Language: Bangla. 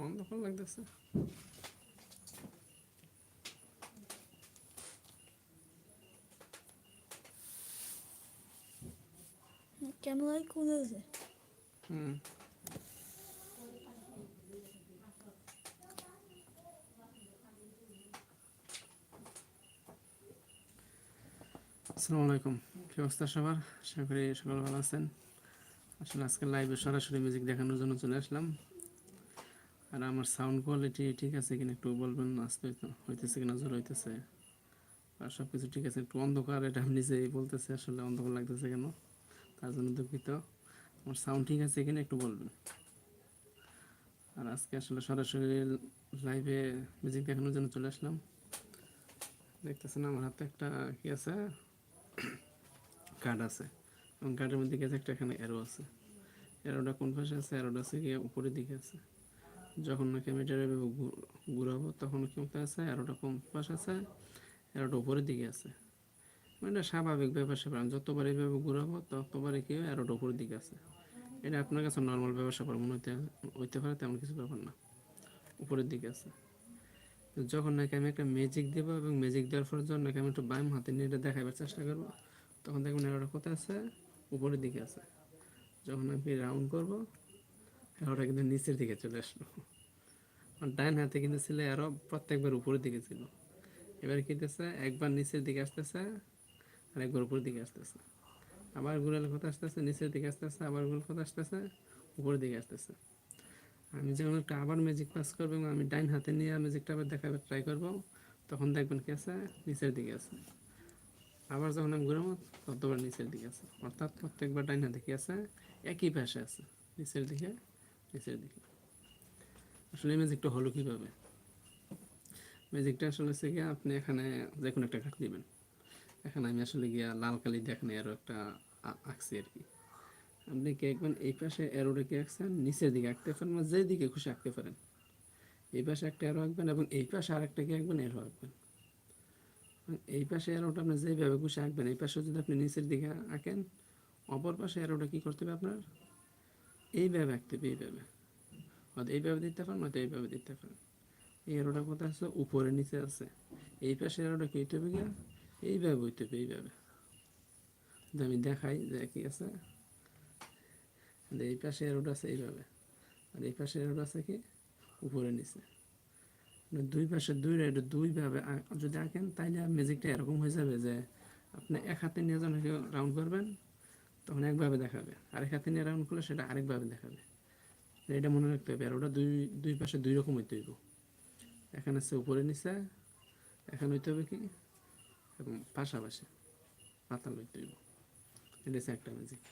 অন্ধকার লাগতেছে কোন আছে হুম আসসালামু আলাইকুম কি অবস্থা সবার আশা করি সকাল ভালো আছেন। আসলে আজকে লাইভে সরাসরি মিউজিক দেখানোর জন্য চলে আসলাম। আর আমার সাউন্ড কোয়ালিটি ঠিক আছে কিনা একটু বলবেন? আসতে হইতেছে কিনা, জোর হইতেছে। আর সব কিছু ঠিক আছে, একটু অন্ধকার, এটা আমি নিজেই বলতেছি আসলে অন্ধকার লাগতেছে কেন? তার জন্য দুঃখিত। আমার সাউন্ড ঠিক আছে কিনা একটু বলবেন। আর আজকে আসলে সরাসরি লাইভে মিউজিক দেখানোর জন্য চলে আসলাম। দেখতেছেন আমার হাতে একটা কি আছে? কার্ড আছে। এবং কার্ডের মধ্যে গেছে একটা এখানে অ্যারো আছে। অ্যারোটা কোন পাশে আছে? অ্যারোটা আছে গিয়ে উপরের দিকে আছে। যখন নাকি আমি এটা ঘুরাবো, তখন কি মতো আছে? অ্যারোটা কোন পাশে আছে অ্যারোটা উপরের দিকে আছে। মানে এটা স্বাভাবিক ব্যাপার স্যাপার। আমি যতবার এইভাবে ঘুরাবো, ততবারই কি অ্যারোটা উপরের দিকে আছে। এটা আপনার কাছে নর্মাল ব্যাপার স্যাপার মনে হতে হইতে পারে, তেমন কিছু ব্যাপার না। উপরের দিকে আছে। যখন নাকি আমি একটা ম্যাজিক দেবো এবং ম্যাজিক দেওয়ার পর যখন নাকি আমি একটু বাম হাতে নিয়ে এটা দেখাবার চেষ্টা করব, তখন দেখবেন এরোটা কোথায় আছে? উপরের দিকে আছে। যখন আমি রাউন্ড করব এরোটা কিন্তু নিচের দিকে চলে আসলো। ডাইন হাতে কিন্তু ছিল আরও প্রত্যেকবার উপরের দিকে ছিল। এবার কি হতেছে একবার নিচের দিকে আসতেছে আর একবার উপরের দিকে আসতেছে। আবার ঘুরালে কোথায় আসতেছে, নিচের দিকে আসতেছে, আবার ঘুরে কোথায় আসতেছে, উপরের দিকে আসতেছে। আমি যখন একটা আবার ম্যাজিক পাস করব এবং আমি ডাইন হাতে নিয়ে ম্যাজিকটা আবার দেখাবার ট্রাই করব, তখন দেখবেন কি আছে? নিচের দিকে আছে। আবার যখন আমি ঘুরাবো, ততবার নিচের দিকে আছে। অর্থাৎ প্রত্যেকবার ডাইন হাতে কি আছে? একই পাশে আছে। নিচের দিকে নিচের দিকে। আসলে ম্যাজিকটা হলো কীভাবে? ম্যাজিকটা আসলে হচ্ছে গিয়ে আপনি এখানে যে কোনো একটা কাঠ দিবেন। এখানে আমি আসলে গিয়া লাল কালি দিয়ে এখানে আরও একটা আঁকছি আর কি। আপনি কি আঁকবেন এই পাশে অ্যারোটা কি আঁকছেন? নিচের দিকে আঁকতে পারেন বা যেই দিকে খুশি আঁকতে পারেন। এই পাশে একটা অ্যারো আঁকবেন এবং এই পাশে আরেকটা কি আঁকবেন? অ্যারো আঁকবেন। এই পাশে অ্যারোটা আপনি যেইভাবে খুশি আঁকবেন, এই পাশে যদি আপনি নিচের দিকে আঁকেন, অপর পাশে অ্যারোটা কি করতে হবে আপনার? এইভাবে আঁকতে হবে, এইভাবে। হয়তো এইভাবে দিতে পারেন হয়তো এইভাবে দিতে পারেন এই অ্যারোটা কোথায় আছে? উপরে নিচে আছে। এই পাশে অ্যারোটা কি হইতে হবে গিয়া? এইভাবে হইতে হবে, এইভাবে। আমি দেখাই যে কি আছে এই পাশে অ্যারোটা আছে এইভাবে। আর এই পাশে অ্যারোটা আছে কি? উপরে নিচে। মানে দুই পাশে দুই রাইডে দুইভাবে যদি আঁকেন, তাইলে ম্যাজিকটা এরকম হয়ে যাবে যে আপনি এক হাতে নিয়ে যখন রাউন্ড করবেন তখন একভাবে দেখাবে। আরেক হাতে নিয়ে রাউন্ড করলে সেটা আরেকভাবে দেখাবে। এটা মনে রাখতে হবে, আর ওটা দুই দুই পাশে দুই রকম হইতে হইব। এখানে আছে উপরে নিচে, এখন হইতে হবে কি? এবং পাশাপাশি পাতাল হইতে হইব। এটা হচ্ছে একটা ম্যাজিক